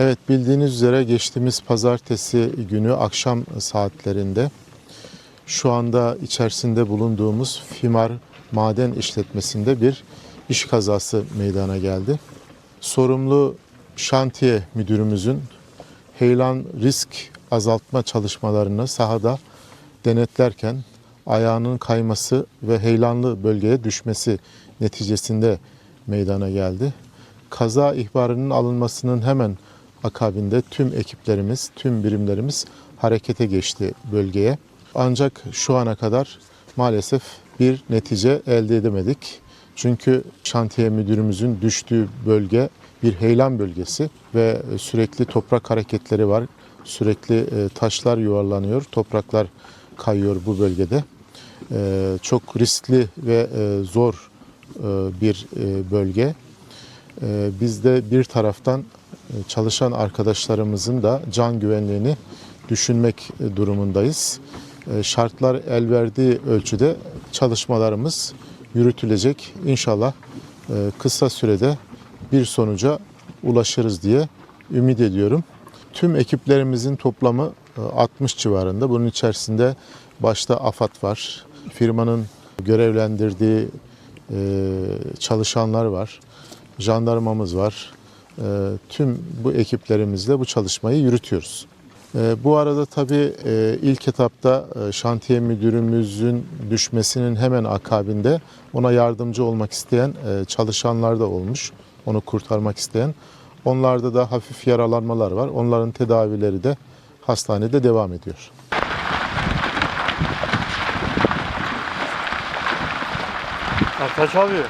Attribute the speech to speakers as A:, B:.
A: Evet bildiğiniz üzere geçtiğimiz pazartesi günü akşam saatlerinde şu anda içerisinde bulunduğumuz Fimar Maden İşletmesi'nde bir iş kazası meydana geldi. Sorumlu şantiye müdürümüzün heyelan risk azaltma çalışmalarını sahada denetlerken ayağının kayması ve heyelanlı bölgeye düşmesi neticesinde meydana geldi. Kaza ihbarının alınmasının hemen akabinde tüm ekiplerimiz, tüm birimlerimiz harekete geçti bölgeye. Ancak şu ana kadar maalesef bir netice elde edemedik. Çünkü şantiye müdürümüzün düştüğü bölge bir heyelan bölgesi ve sürekli toprak hareketleri var. Sürekli e, taşlar yuvarlanıyor, topraklar kayıyor bu bölgede. E, Çok riskli ve e, zor bir bölge. Biz de bir taraftan çalışan arkadaşlarımızın da can güvenliğini düşünmek e, durumundayız. E, Şartlar el verdiği ölçüde çalışmalarımız yürütülecek. İnşallah e, kısa sürede bir sonuca ulaşırız diye ümit ediyorum. Tüm ekiplerimizin toplamı e, 60 civarında. Bunun içerisinde başta AFAD var. Firmanın görevlendirdiği e, çalışanlar var. Jandarmamız var. E, Tüm bu ekiplerimizle bu çalışmayı yürütüyoruz. E, Bu arada tabii e, ilk etapta e, şantiye müdürümüzün düşmesinin hemen akabinde ona yardımcı olmak isteyen e, çalışanlar da olmuş. Onu kurtarmak isteyen. Onlarda da hafif yaralanmalar var. Onların tedavileri de hastanede devam ediyor.
B: Arka çalıyor.